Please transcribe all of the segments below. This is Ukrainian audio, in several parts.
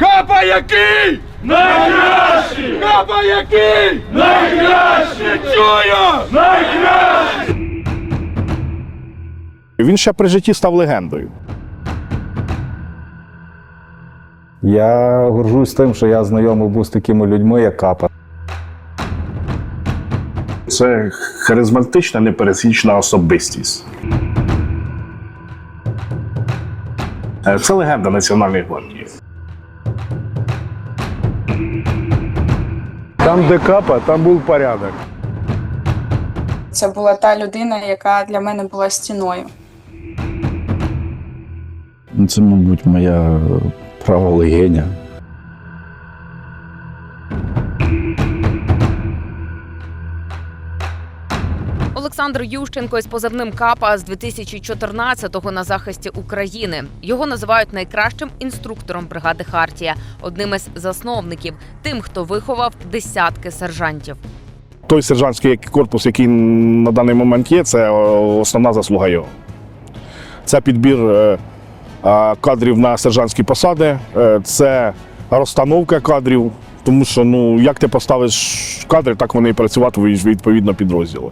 Капа який? Найкращий! Капа який? Найкращий! Не чую! Найкращий! Він ще при житті став легендою. Я горжусь тим, що я знайомий був з такими людьми, як Капа. Це харизматична, непересічна особистість. Е, Це легенда Національної гвардії. Там, де капа, там був порядок. Це була та людина, яка для мене була стіною. Ну, Це, мабуть, моя права легеня. Олександр Ющенко із позивним Капа з 2014-го на захисті України. Його називають найкращим інструктором бригади Хартія, одним із засновників, тим, хто виховав десятки сержантів. Той сержантський корпус, який на даний момент є, це основна заслуга його. Це підбір е, кадрів на сержантські посади, е, це розстановка кадрів, тому що ну, як ти поставиш кадри, так вони і працюватимуть відповідно підрозділи.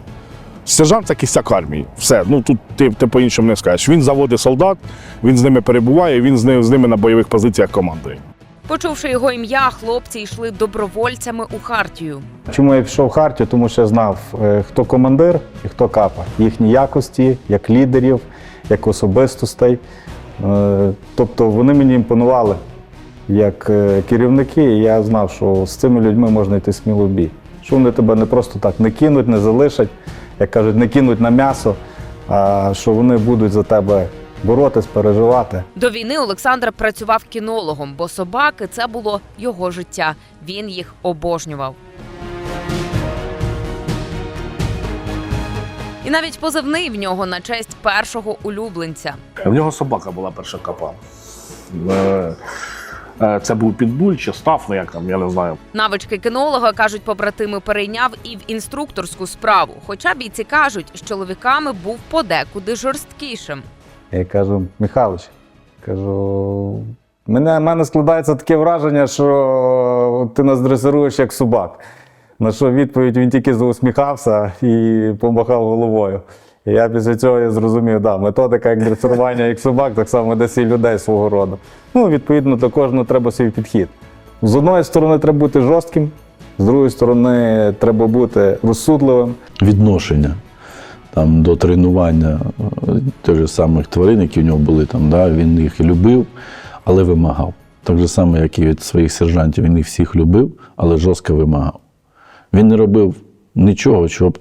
Сержант це кістяк армії. Все, ну тут ти, ти по-іншому не скажеш. Він заводить солдат, він з ними перебуває, він з ними, з ними на бойових позиціях командує. Почувши його ім'я, хлопці йшли добровольцями у Хартію. Чому я пішов в Хартію? Тому що я знав, е, хто командир і хто капа, їхні якості, як лідерів, як особистостей. Е, Тобто вони мені імпонували як е, керівники, і я знав, що з цими людьми можна йти сміло в бій. Що вони тебе не просто так не кинуть, не залишать, як кажуть, не кинуть на м'ясо, а що вони будуть за тебе боротись, переживати. До війни Олександр працював кінологом, бо собаки це було його життя. Він їх обожнював. І навіть позивний в нього на честь першого улюбленця. В нього собака була перша капа. Е, Це був підбуль чи стаф, ну як там, я не знаю. Навички кінолога кажуть, побратими перейняв і в інструкторську справу. Хоча бійці кажуть, з чоловіками був подекуди жорсткішим. Я кажу, Михайлович, кажу, мене, в мене складається таке враження, що ти нас дресируєш як собак. На що відповідь він тільки заусміхався і помахав головою. Я після цього я зрозумів, да, методика як дресирування як собак, так само десь і людей свого роду. Ну, відповідно, до кожного треба свій підхід. З одної сторони, треба бути жорстким, з другої сторони, треба бути розсудливим. Відношення там, до тренування тих самих тварин, які в нього були там, да, він їх любив, але вимагав. Так же само, як і від своїх сержантів, він їх всіх любив, але жорстко вимагав. Він не робив нічого, щоб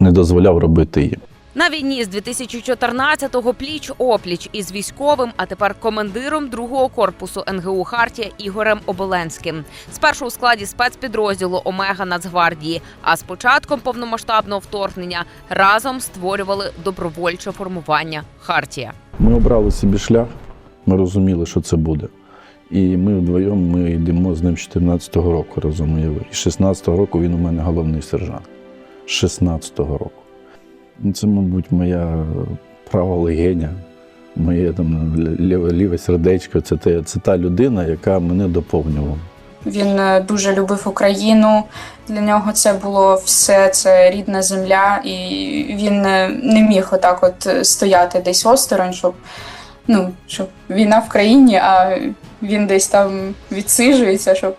не дозволяв робити їм. На війні з 2014-го пліч опліч із військовим, а тепер командиром другого корпусу НГУ Хартія Ігорем Оболенським. Спершу у складі спецпідрозділу Омега Нацгвардії. А з початком повномасштабного вторгнення разом створювали добровольче формування Хартія. Ми обрали собі шлях, ми розуміли, що це буде. І ми вдвоєм ми йдемо з ним з 14-го року разом. І 16-го року він у мене головний сержант. З 16-го року. Ну, Це, мабуть, моя права легеня, моє там ліве, ліве сердечко. Це, те, це та людина, яка мене доповнювала. Він е, дуже любив Україну. Для нього це було все, це рідна земля, і він е, не міг отак от стояти десь осторонь, щоб, ну, щоб війна в країні, а він десь там відсиджується, щоб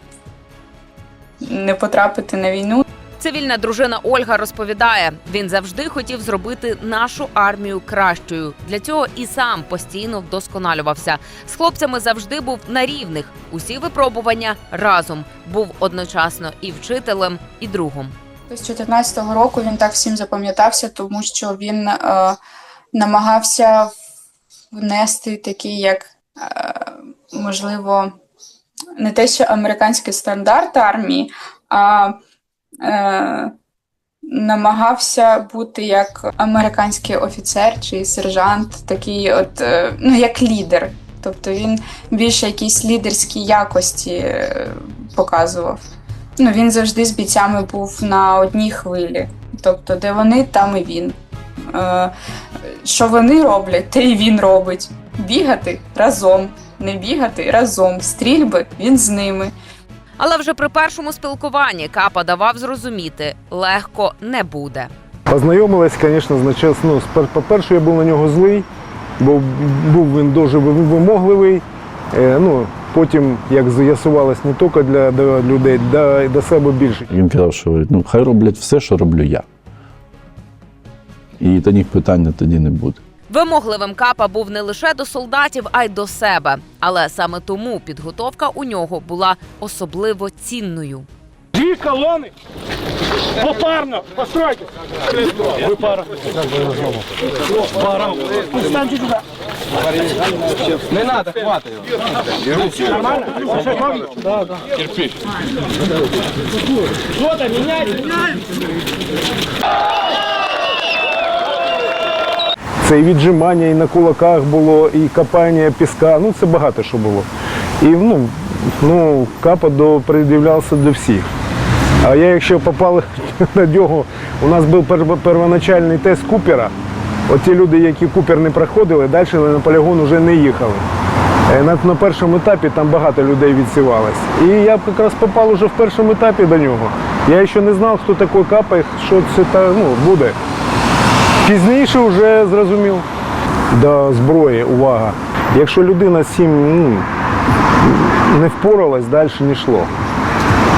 не потрапити на війну. Цивільна дружина Ольга розповідає, він завжди хотів зробити нашу армію кращою. Для цього і сам постійно вдосконалювався. З хлопцями завжди був на рівних. Усі випробування разом був одночасно і вчителем, і другом. З 14-го року він так всім запам'ятався, тому що він е, намагався внести такий, як е, можливо, не те, що американський стандарт армії, а е, намагався бути як американський офіцер чи сержант, такий, от, е, ну, як лідер. Тобто він більше якісь лідерські якості е, показував. Ну, він завжди з бійцями був на одній хвилі. Тобто, де вони, там і він. Е, що вони роблять, те і він робить. Бігати разом, не бігати разом. Стрільби він з ними. Але вже при першому спілкуванні Капа давав зрозуміти, легко не буде. Познайомились, звісно, значить, ну, по-перше, я був на нього злий, бо був він дуже вимогливий. Е, ну, потім, як з'ясувалось, не тільки для, для людей, да, й до себе більше. Він казав, що ну хай роблять все, що роблю я. І тоді питання тоді не буде. Вимогливим капа був не лише до солдатів, а й до себе. Але саме тому підготовка у нього була особливо цінною. Дві колони! Попарно! Постройте! Ви пара. Пара. Станьте сюди. Не надо, хватить. Нормально? Да, да. Терпи. Что-то меняйте. Це і віджимання, і на кулаках було, і копання піска. Ну, це багато що було. І ну, ну капа до пред'являвся до всіх. А я, якщо попали на нього, у нас був первоначальний тест Купера. Оті люди, які Купер не проходили, далі на полігон вже не їхали. Е, На, на першому етапі там багато людей відсівалось. І я якраз попав уже в першому етапі до нього. Я ще не знав, хто такий капа, що це та, ну, буде. Пізніше вже зрозумів. До зброї, увага. Якщо людина з цим ну, не впоралась, далі не йшло.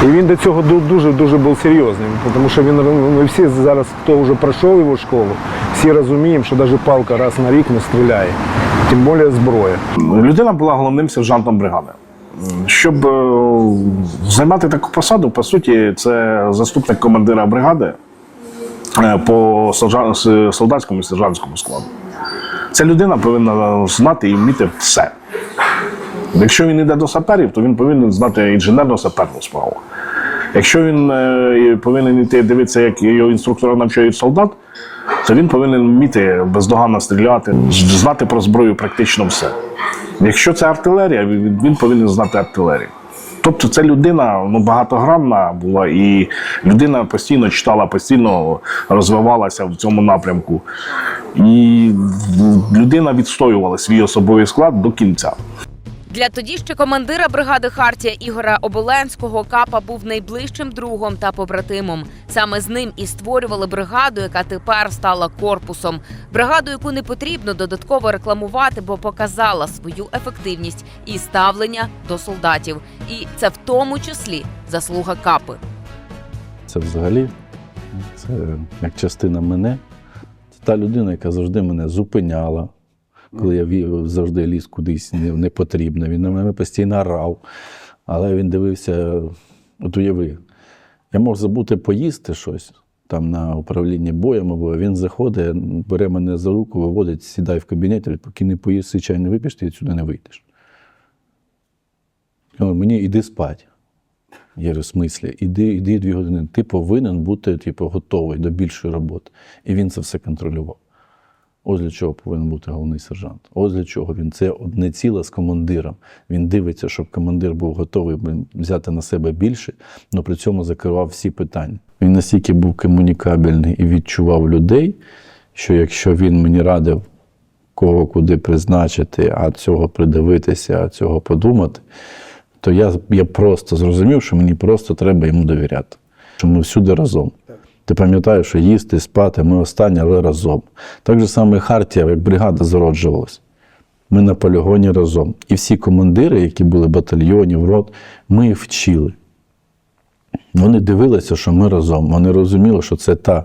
І він до цього дуже-дуже був серйозним, тому що він ну, ми всі зараз, хто вже пройшов його школу, всі розуміємо, що навіть палка раз на рік не стріляє, тим більше зброя. Людина була головним сержантом бригади. Щоб е, займати таку посаду, по суті, це заступник командира бригади по солдатському і сержантському складу. Ця людина повинна знати і вміти все. Якщо він йде до саперів, то він повинен знати інженерно-саперну справу. Якщо він е, повинен йти дивитися, як його інструктора навчають солдат, то він повинен вміти бездоганно стріляти, знати про зброю практично все. Якщо це артилерія, він повинен знати артилерію. Тобто це людина ну, багатогранна була, і людина постійно читала, постійно розвивалася в цьому напрямку. І людина відстоювала свій особовий склад до кінця. Для тоді ще командира бригади Хартія Ігора Оболенського Капа був найближчим другом та побратимом. Саме з ним і створювали бригаду, яка тепер стала корпусом. Бригаду, яку не потрібно додатково рекламувати, бо показала свою ефективність і ставлення до солдатів. І це в тому числі заслуга капи. Це взагалі це як частина мене. Це та людина, яка завжди мене зупиняла, коли я завжди ліз кудись не, потрібно. Він на мене постійно орав. Але він дивився, от уяви, я мог забути поїсти щось там на управлінні боєм, або він заходить, бере мене за руку, виводить, сідай в кабінеті, поки не поїси чай не вип'єш, ти відсюди не вийдеш. Я Мені іди спать. Я говорю, в смислі, іди, іди дві години. Ти повинен бути типу, готовий до більшої роботи. І він це все контролював. Ось для чого повинен бути головний сержант. Ось для чого він це одне ціле з командиром. Він дивиться, щоб командир був готовий взяти на себе більше, але при цьому закривав всі питання. Він настільки був комунікабельний і відчував людей, що якщо він мені радив, кого куди призначити, а цього придивитися, а цього подумати, то я, я просто зрозумів, що мені просто треба йому довіряти. Що ми всюди разом. Ти пам'ятаєш, що їсти, спати, ми останні, але разом. Так же саме Хартія, як бригада зароджувалась. Ми на полігоні разом. І всі командири, які були батальйонів, рот, ми їх вчили. Вони дивилися, що ми разом. Вони розуміли, що це та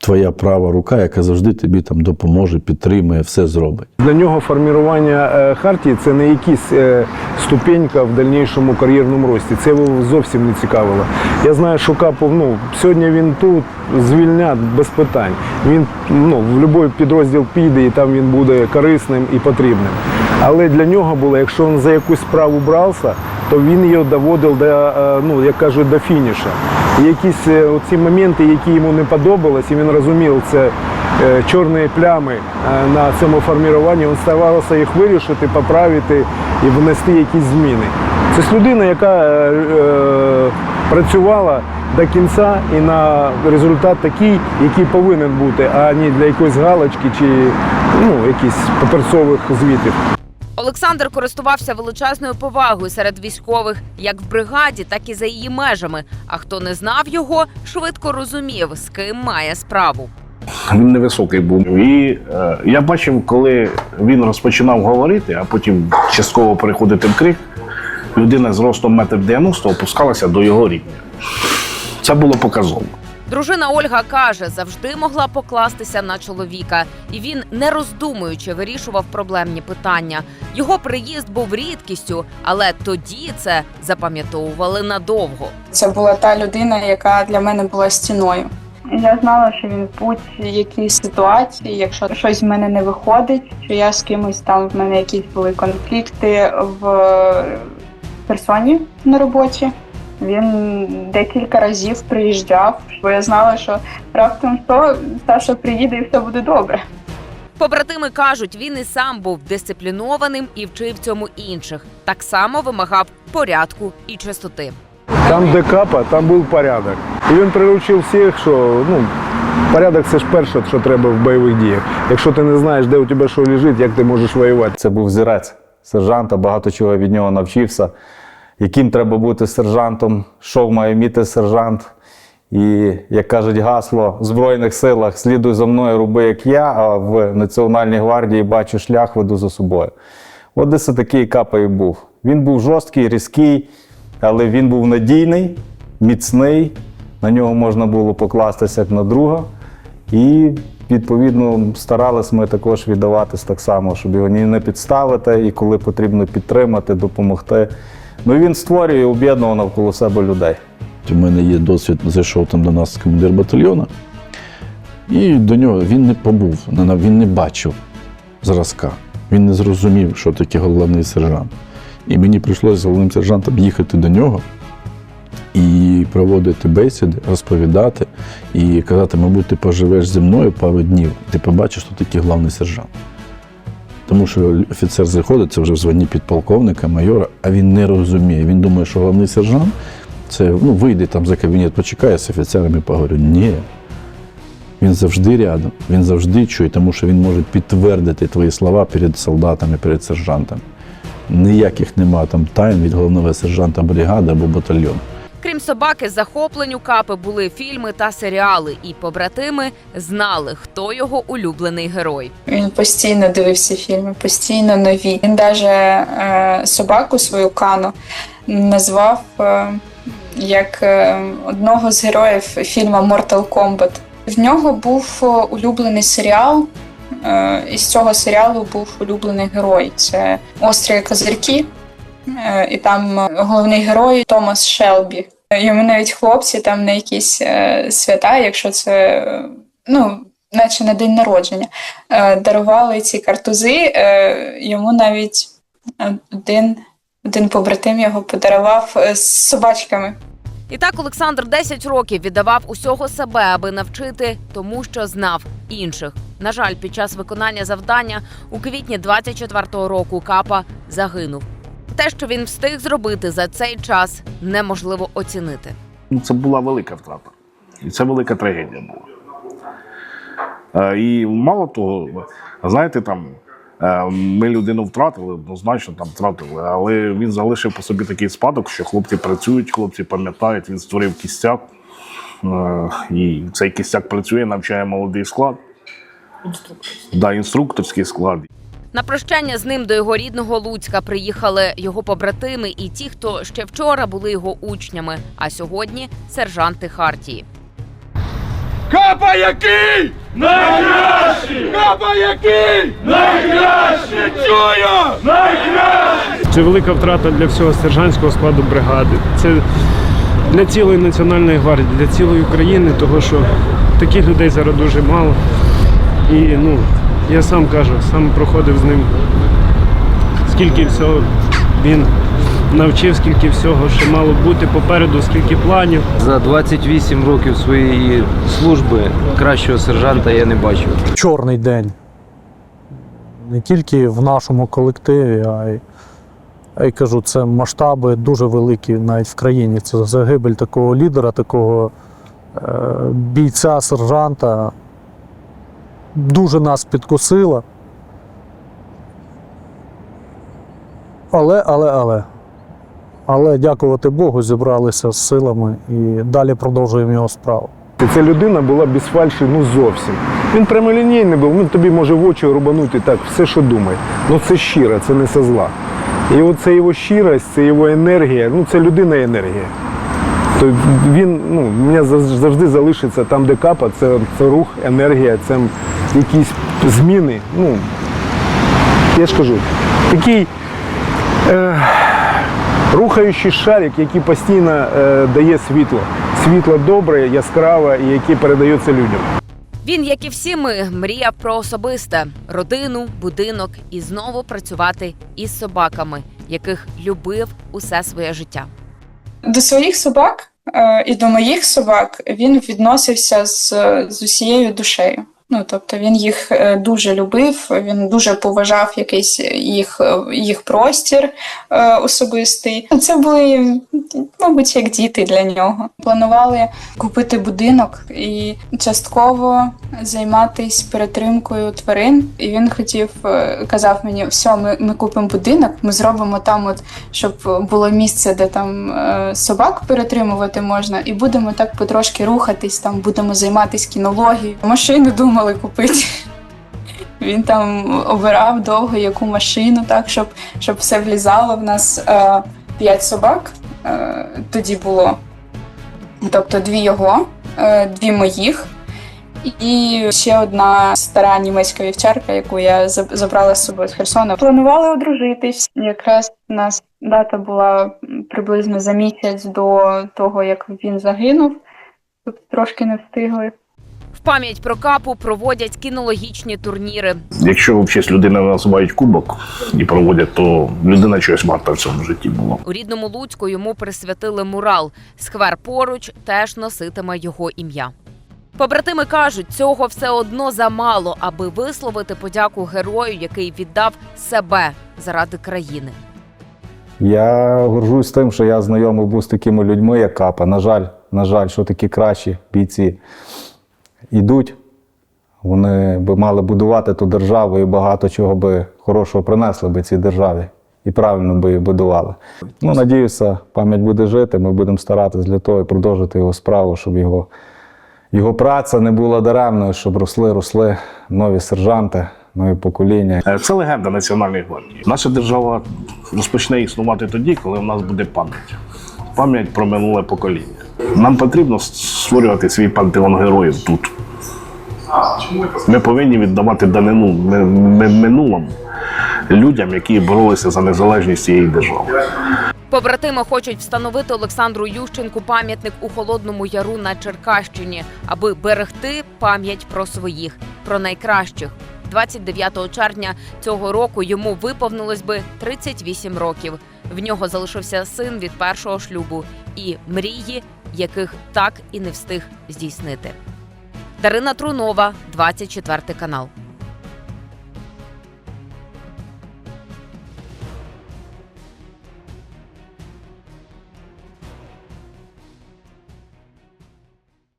твоя права рука, яка завжди тобі там допоможе, підтримує, все зробить. Для нього формування е, хартії це не якась е, ступенька в дальнішому кар'єрному рості. Це його зовсім не цікавило. Я знаю, що Капов, ну, сьогодні він тут звільнять без питань. Він ну, в будь-який підрозділ піде і там він буде корисним і потрібним. Але для нього було, якщо він за якусь справу брався, то він її доводив до, е, ну, як кажуть, до фініша. І якісь е, оці моменти, які йому не подобались, і він розумів, це е, чорні плями на цьому формуванні, він старався їх вирішити, поправити і внести якісь зміни. Це людина, яка е, працювала до кінця і на результат такий, який повинен бути, а не для якоїсь галочки чи ну, якихось паперцових звітів. Олександр користувався величезною повагою серед військових як в бригаді, так і за її межами. А хто не знав його, швидко розумів, з ким має справу. Він невисокий був. І е, я бачив, коли він розпочинав говорити, а потім частково переходити в крик, людина з ростом метр 90 опускалася до його рівня. Це було показово. Дружина Ольга каже, завжди могла покластися на чоловіка, і він, не роздумуючи, вирішував проблемні питання. Його приїзд був рідкістю, але тоді це запам'ятовували надовго. Це була та людина, яка для мене була стіною. Я знала, що він будь-якій ситуації, якщо щось в мене не виходить, що я з кимось там в мене якісь були конфлікти в персоні на роботі. Він декілька разів приїжджав, бо я знала, що раптом що Саша приїде і все буде добре. Побратими кажуть, він і сам був дисциплінованим і вчив цьому інших. Так само вимагав порядку і чистоти. Там, де капа, там був порядок. І він приручив всіх, що ну, порядок це ж перше, що треба в бойових діях. Якщо ти не знаєш, де у тебе що лежить, як ти можеш воювати. Це був зірець сержанта, багато чого від нього навчився, яким треба бути сержантом, що має вміти сержант. І, як кажуть гасло, в Збройних силах слідуй за мною, роби як я, а в Національній гвардії бачу шлях, веду за собою. От десь такий капа і був. Він був жорсткий, різкий, але він був надійний, міцний. На нього можна було покластися як на друга. І відповідно старалися ми також віддаватись так само, щоб його не підставити, і коли потрібно підтримати, допомогти. Ну він створює об'єднував навколо себе людей. У мене є досвід, зайшов там до нас командир батальйону, і до нього він не побув, він не бачив зразка. Він не зрозумів, що таке головний сержант. І мені прийшлося з головним сержантом їхати до нього і проводити бесіди, розповідати і казати, мабуть, ти поживеш зі мною пару днів, ти побачиш, що таке головний сержант. Тому що офіцер заходить, це вже в званні підполковника, майора, а він не розуміє. Він думає, що головний сержант це ну, вийде там за кабінет, почекає з офіцерами, поговорю. Ні. Він завжди рядом, він завжди чує, тому що він може підтвердити твої слова перед солдатами, перед сержантами. Ніяких нема там тайн від головного сержанта бригади або батальйону. Крім собаки, захопленню капи були фільми та серіали, і побратими знали, хто його улюблений герой. Він постійно дивився фільми, постійно нові. Він навіть е, собаку свою кану назвав е, як е, одного з героїв фільму Mortal Kombat. В нього був е, улюблений серіал. Е, із цього серіалу був улюблений герой. Це Острі козирки. Е, і там е, головний герой Томас Шелбі. Йому навіть хлопці там на якісь е, свята, якщо це ну, наче на день народження, дарували ці картузи. Йому навіть один, один побратим його подарував з собачками. І так Олександр 10 років віддавав усього себе, аби навчити тому, що знав інших. На жаль, під час виконання завдання у квітні 24-го року Капа загинув. Те, що він встиг зробити за цей час, неможливо оцінити. Ну, Це була велика втрата. І це велика трагедія була. Е, І мало того, знаєте, там е, ми людину втратили, однозначно там втратили, але він залишив по собі такий спадок, що хлопці працюють, хлопці пам'ятають, він створив кістяк. Е, І цей кістяк працює, навчає молодий склад. Да, інструкторський склад. На прощання з ним до його рідного Луцька приїхали його побратими і ті, хто ще вчора були його учнями, а сьогодні сержанти Хартії. Капа який? Найкращий! Капа який? Найкращий! Чую! Найкращий! Це велика втрата для всього сержантського складу бригади. Це для цілої національної гвардії, для цілої України, тому що таких людей зараз дуже мало. І ну, я сам кажу, сам проходив з ним, скільки всього він навчив, скільки всього ще мало бути попереду, скільки планів. За 28 років своєї служби кращого сержанта я не бачив. чорний день. Не тільки в нашому колективі, а й, а й кажу, це масштаби дуже великі навіть в країні. Це загибель такого лідера, такого е, бійця, сержанта. Дуже нас підкосила. Але, але, але. Але дякувати Богу, зібралися з силами і далі продовжуємо його справу. Ця людина була без фальші ну зовсім. Він прямолінійний був, він тобі може в очі рубанути так, все, що думає. Ну це щиро, це не со зла. І от це його щирость, це його енергія, ну це людина енергія. То він ну, мене завжди залишиться там, де капа, це, це рух, енергія, це якісь зміни. Ну, я ж кажу, такий е, рухаючий шарик, який постійно е, дає світло. Світло добре, яскраве і яке передається людям. Він, як і всі ми, мріяв про особисте родину, будинок і знову працювати із собаками, яких любив усе своє життя. До своїх собак е, і до моїх собак він відносився з, з усією душею. Ну, тобто він їх е, дуже любив, він дуже поважав якийсь їх, е, їх простір е, особистий. Це були, мабуть, як діти для нього. Планували купити будинок і частково займатися перетримкою тварин. І він хотів, е, казав мені, все, ми, ми купимо будинок, ми зробимо там, от, щоб було місце, де там собак перетримувати можна, і будемо так потрошки рухатись, там будемо займатися кінологією. Машину думали купити. Він там обирав довго яку машину, так, щоб, щоб все влізало. В нас е, п'ять собак е, тоді було. Тобто дві його, е, дві моїх. І ще одна стара німецька вівчарка, яку я забрала з собою з Херсона. Планували одружитись. Якраз у нас дата була приблизно за місяць до того, як він загинув. Тут трошки не встигли. В пам'ять про капу проводять кінологічні турніри. Якщо взагалі людина називають кубок і проводять, то людина чогось варта в цьому житті була. У рідному Луцьку йому присвятили мурал. Сквер поруч теж носитиме його ім'я. Побратими кажуть, цього все одно замало, аби висловити подяку герою, який віддав себе заради країни. Я горжусь тим, що я знайомий був з такими людьми, як Капа. На жаль, на жаль, що такі кращі бійці йдуть. Вони би мали будувати ту державу і багато чого би хорошого принесли би цій державі. І правильно би її будували. Ну, надіюся, пам'ять буде жити. Ми будемо старатися для того і продовжити його справу, щоб його, його праця не була даремною, щоб росли, росли нові сержанти, нові покоління. Е, Це легенда Національної гвардії. Наша держава розпочне існувати тоді, коли в нас буде пам'ять. Пам'ять про минуле покоління. Нам потрібно створювати свій пантеон героїв тут. Ми повинні віддавати данину ми- ми- минулому людям, які боролися за незалежність цієї держави. Побратими хочуть встановити Олександру Ющенку пам'ятник у Холодному Яру на Черкащині, аби берегти пам'ять про своїх, про найкращих. 29 червня цього року йому виповнилось би 38 років. В нього залишився син від першого шлюбу і мрії, яких так і не встиг здійснити. Дарина Трунова, 24 канал.